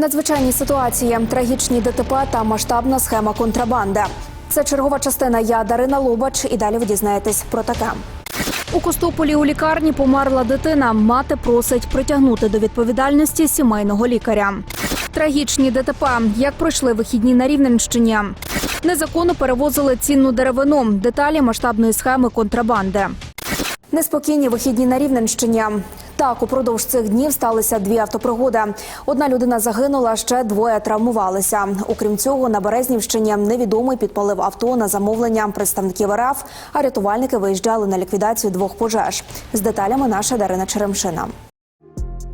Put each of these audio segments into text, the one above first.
Надзвичайні ситуації, трагічні ДТП та масштабна схема контрабанди. Це чергова частина. Я Дарина Лубач. І далі ви дізнаєтесь про таке. У Костополі у лікарні померла дитина. Мати просить притягнути до відповідальності сімейного лікаря. Трагічні ДТП. Як пройшли вихідні на Рівненщині? Незаконно перевозили цінну деревину. Деталі масштабної схеми контрабанди. Неспокійні вихідні на Рівненщині. Так, упродовж цих днів сталися дві автопригоди. Одна людина загинула, ще двоє травмувалися. Окрім цього, на Березнівщині невідомий підпалив авто на замовлення представників РФ, а рятувальники виїжджали на ліквідацію двох пожеж. З деталями наша Дарина Черемшина.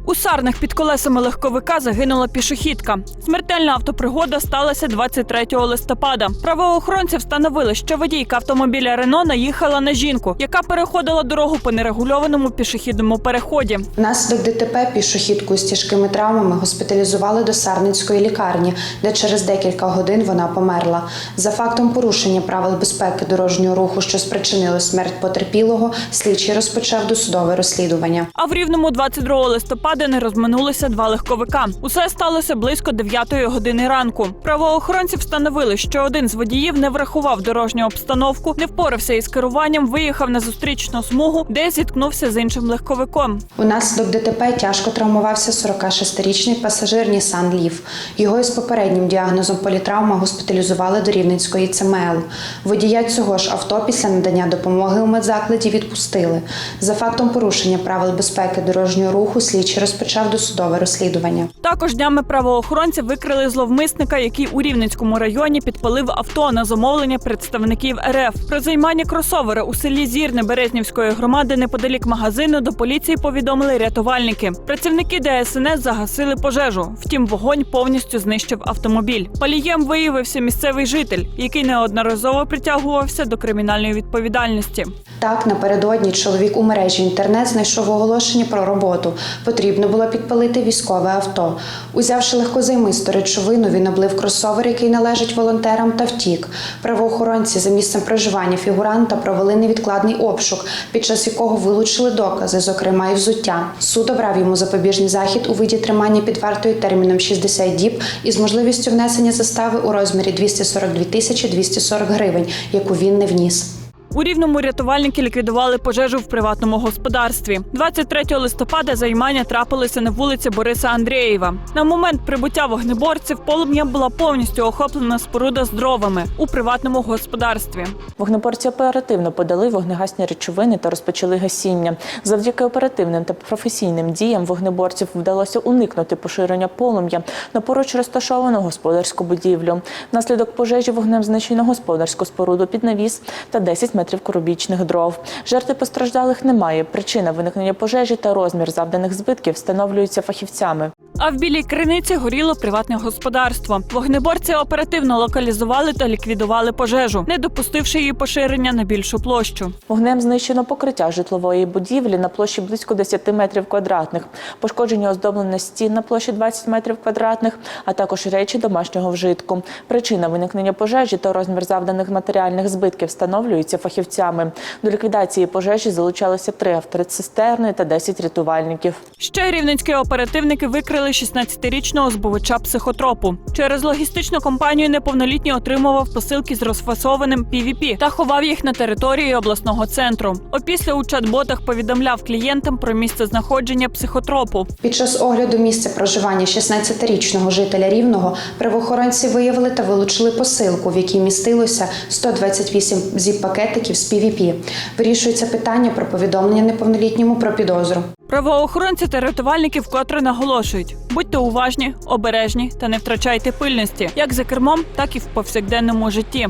У Сарнах під колесами легковика загинула пішохідка. Смертельна автопригода сталася 23 листопада. Правоохоронці встановили, що водійка автомобіля Рено наїхала на жінку, яка переходила дорогу по нерегульованому пішохідному переході. Внаслідок ДТП пішохідку з тяжкими травмами госпіталізували до Сарницької лікарні, де через декілька годин вона померла. За фактом порушення правил безпеки дорожнього руху, що спричинило смерть потерпілого, слідчий розпочав досудове розслідування. А в рівному 22 листопада не розминулися два легковика. Усе сталося близько 9 години ранку. Правоохоронці встановили, що один з водіїв не врахував дорожню обстановку, не впорався із керуванням, виїхав на зустрічну смугу, де зіткнувся з іншим легковиком. Унаслідок ДТП тяжко травмувався 46-річний пасажир Нісан Лів. Його із попереднім діагнозом політравма госпіталізували до Рівненської ЦМЛ. Водія цього ж авто після надання допомоги у медзакладі відпустили. За фактом порушення правил безпеки дорожнього руху слідчий розпочав досудове розслідування. Також днями правоохоронці викрили зловмисника, який у Рівненському районі підпалив авто на замовлення представників РФ. Про займання кросовера у селі Зірне Березнівської громади неподалік магазину до поліції повідомили рятувальники. Працівники ДСНС загасили пожежу. Втім, вогонь повністю знищив автомобіль. Палієм виявився місцевий житель, який неодноразово притягувався до кримінальної відповідальності. Так, напередодні чоловік у мережі інтернет знайшов оголошення про роботу. Потрібно було підпалити військове авто. Узявши легкозаймисту речовину, він облив кросовер, який належить волонтерам, та втік. Правоохоронці за місцем проживання фігуранта провели невідкладний обшук, під час якого вилучили докази, зокрема і взуття. Суд обрав йому запобіжний захід у виді тримання під вартою терміном 60 діб із можливістю внесення застави у розмірі 242 тисячі 240 гривень, яку він не вніс. У рівному рятувальники ліквідували пожежу в приватному господарстві. 23 листопада займання трапилося на вулиці Бориса Андрієва. На момент прибуття вогнеборців полум'я була повністю охоплена споруда з дровами у приватному господарстві. Вогнеборці оперативно подали вогнегасні речовини та розпочали гасіння. Завдяки оперативним та професійним діям вогнеборців вдалося уникнути поширення полум'я на поруч розташовану господарську будівлю. Внаслідок пожежі вогнем знищено господарську споруду під навіс та 10 метрів кубічних дров. Жертви постраждалих немає. Причина виникнення пожежі та розмір завданих збитків встановлюються фахівцями. А в білій криниці горіло приватне господарство. Вогнеборці оперативно локалізували та ліквідували пожежу, не допустивши її поширення на більшу площу. Вогнем знищено покриття житлової будівлі на площі близько 10 метрів квадратних. Пошкоджені оздоблення стін на площі 20 метрів квадратних, а також речі домашнього вжитку. Причина виникнення пожежі та розмір завданих матеріальних збитків встановлюються фахівцями. До ліквідації пожежі залучалися три автоцистерни та 10 рятувальників. Ще рівненські оперативники викрили 16-річного збувача психотропу. Через логістичну компанію неповнолітній отримував посилки з розфасованим PVP та ховав їх на території обласного центру. Опісля у чат-ботах повідомляв клієнтам про місце знаходження психотропу. Під час огляду місця проживання 16-річного жителя Рівного правоохоронці виявили та вилучили посилку, в якій містилося 128 зіп-пакетиків з PVP. Вирішується питання про повідомлення неповнолітньому про підозру. Правоохоронці та рятувальники вкотре наголошують: будьте уважні, обережні та не втрачайте пильності як за кермом, так і в повсякденному житті.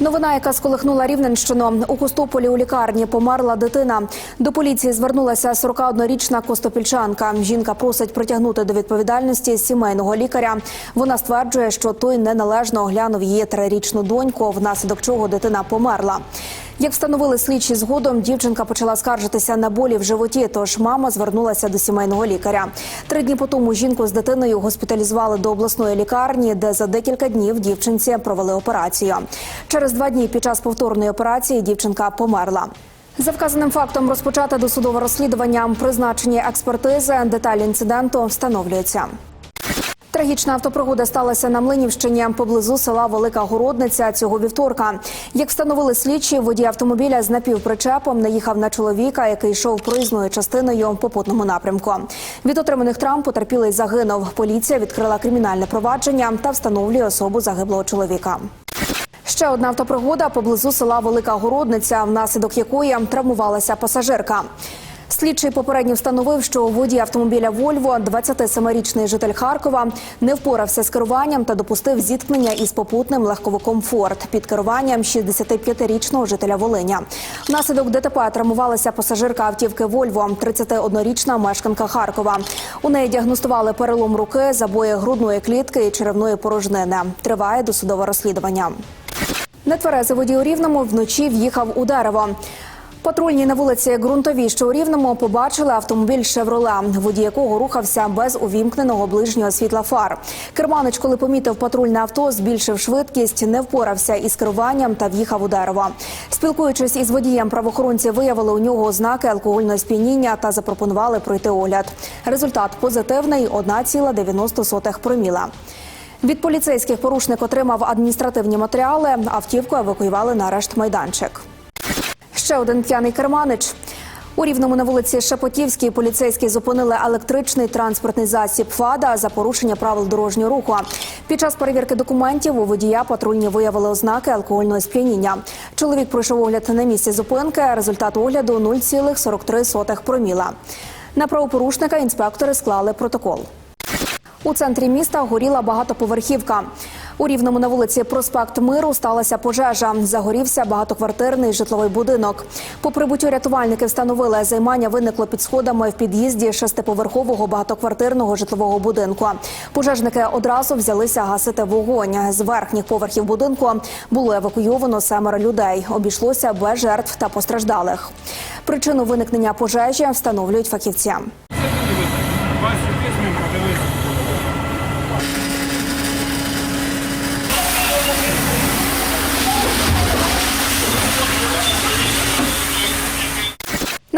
Новина, яка сколихнула Рівненщину. У Костополі у лікарні померла дитина. До поліції звернулася 41-річна костопільчанка. Жінка просить притягнути до відповідальності сімейного лікаря. Вона стверджує, що той неналежно оглянув її трирічну доньку, внаслідок чого дитина померла. Як встановили слідчі згодом, дівчинка почала скаржитися на болі в животі, тож мама звернулася до сімейного лікаря. Три дні по тому жінку з дитиною госпіталізували до обласної лікарні, де за декілька днів дівчинці провели операцію. Через два дні під час повторної операції дівчинка померла. За вказаним фактом розпочати досудове розслідування, призначені експертизи, деталі інциденту встановлюються. Трагічна автопригода сталася на Млинівщині поблизу села Велика Городниця цього вівторка. Як встановили слідчі, водій автомобіля з напівпричепом наїхав на чоловіка, який йшов проїзною частиною по попутному напрямку. Від отриманих травм потерпілий загинув. Поліція відкрила кримінальне провадження та встановлює особу загиблого чоловіка. Ще одна автопригода поблизу села Велика Городниця, внаслідок якої травмувалася пасажирка. Слідчий попередньо встановив, що водій автомобіля Вольво, 27-річний житель Харкова, не впорався з керуванням та допустив зіткнення із попутним легковиком Форд під керуванням 65-річного жителя Волиня. Внаслідок ДТП травмувалася пасажирка автівки Вольво, 31-річна мешканка Харкова. У неї діагностували перелом руки, забої грудної клітки і черевної порожнини. Триває досудове розслідування. Нетверезий водій у Рівному вночі в'їхав у дерево. Патрульні на вулиці Ґрунтовій, що у Рівному, побачили автомобіль «Шевроле», водій якого рухався без увімкненого ближнього світла фар. Керманич, коли помітив патрульне авто, збільшив швидкість, не впорався із керуванням та в'їхав у дерево. Спілкуючись із водієм, правоохоронці виявили у нього ознаки алкогольного сп'яніння та запропонували пройти огляд. Результат позитивний – 1,90 проміла. Від поліцейських порушник отримав адміністративні матеріали. Автівку евакуювали на арешт майданчик. Ще один п'яний керманич. У рівному на вулиці Шепотівській поліцейські зупинили електричний транспортний засіб ФАДа за порушення правил дорожнього руху. Під час перевірки документів у водія патрульні виявили ознаки алкогольного сп'яніння. Чоловік пройшов огляд на місці зупинки. Результат огляду 0,43 проміла. На правопорушника інспектори склали протокол. У центрі міста горіла багатоповерхівка. У рівному на вулиці Проспект Миру сталася пожежа. Загорівся багатоквартирний житловий будинок. По прибуттю рятувальники встановили, займання виникло під сходами в під'їзді шестиповерхового багатоквартирного житлового будинку. Пожежники одразу взялися гасити вогонь. З верхніх поверхів будинку було евакуйовано семеро людей. Обійшлося без жертв та постраждалих. Причину виникнення пожежі встановлюють фахівці.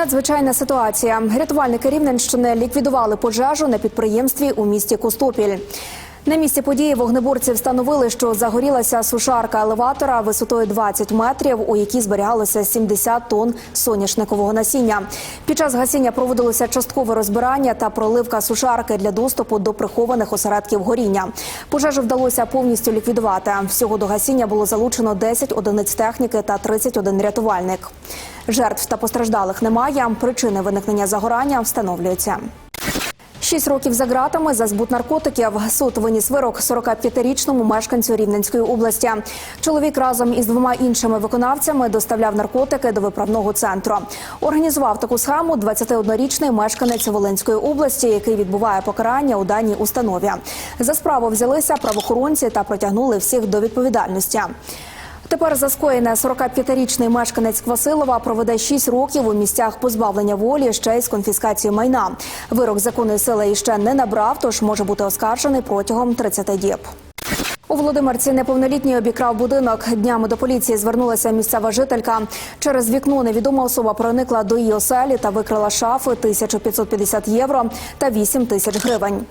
Надзвичайна ситуація. Рятувальники Рівненщини ліквідували пожежу на підприємстві у місті Костопіль. На місці події вогнеборці встановили, що загорілася сушарка елеватора висотою 20 метрів, у якій зберігалося 70 тонн соняшникового насіння. Під час гасіння проводилося часткове розбирання та проливка сушарки для доступу до прихованих осередків горіння. Пожежу вдалося повністю ліквідувати. Всього до гасіння було залучено 10 одиниць техніки та 31 рятувальник. Жертв та постраждалих немає. Причини виникнення загорання встановлюються. Шість років за ґратами за збут наркотиків. Суд виніс вирок 45-річному мешканцю Рівненської області. Чоловік разом із двома іншими виконавцями доставляв наркотики до виправного центру. Організував таку схему 21-річний мешканець Волинської області, який відбуває покарання у даній установі. За справу взялися правоохоронці та притягнули всіх до відповідальності. Тепер за скоєне 45-річний мешканець Квасилова проведе 6 років у місцях позбавлення волі ще й з конфіскації майна. Вирок законної сили іще не набрав, тож може бути оскаржений протягом 30 діб. У Володимирці неповнолітній обікрав будинок. Днями до поліції звернулася місцева жителька. Через вікно невідома особа проникла до її оселі та викрила шафи 1550 євро та 8 тисяч гривень.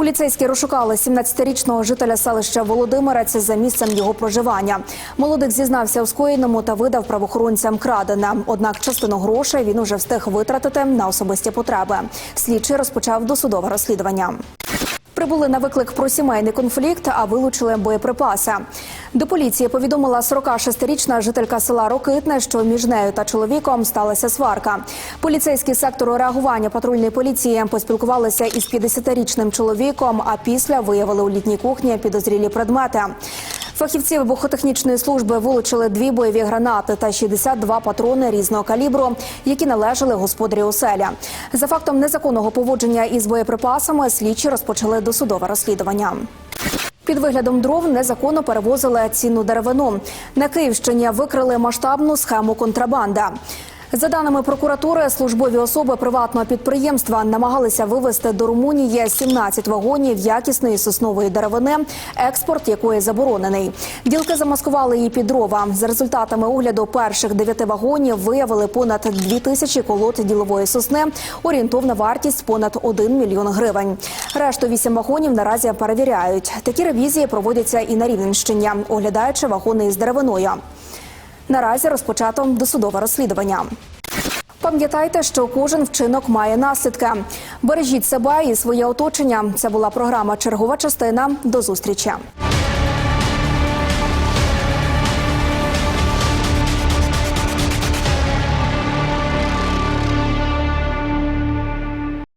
Поліцейські розшукали 17-річного жителя селища Володимирець за місцем його проживання. Молодик зізнався у скоєному та видав правоохоронцям крадене. Однак частину грошей він уже встиг витратити на особисті потреби. Слідчий розпочав досудове розслідування. Прибули на виклик про сімейний конфлікт, а вилучили боєприпаси. До поліції повідомила 46-річна жителька села Рокитне, що між нею та чоловіком сталася сварка. Поліцейські сектору реагування патрульної поліції поспілкувалися із 50-річним чоловіком, а після виявили у літній кухні підозрілі предмети. Фахівці вибухотехнічної служби вилучили дві бойові гранати та 62 патрони різного калібру, які належали господарі оселя. За фактом незаконного поводження із боєприпасами слідчі розпочали досудове розслідування. Під виглядом дров незаконно перевозили цінну деревину. На Київщині викрили масштабну схему контрабанда. За даними прокуратури, службові особи приватного підприємства намагалися вивезти до Румунії 17 вагонів якісної соснової деревини, експорт якої заборонений. Ділки замаскували її під дрова. За результатами огляду перших дев'яти вагонів виявили понад 2 тисячі колод ділової сосни. Орієнтовна вартість понад 1 мільйон гривень. Решту вісім вагонів наразі перевіряють. Такі ревізії проводяться і на Рівненщині, оглядаючи вагони із деревиною. Наразі розпочато досудове розслідування. Пам'ятайте, що кожен вчинок має наслідки. Бережіть себе і своє оточення. Це була програма Чергова частина. До зустрічі.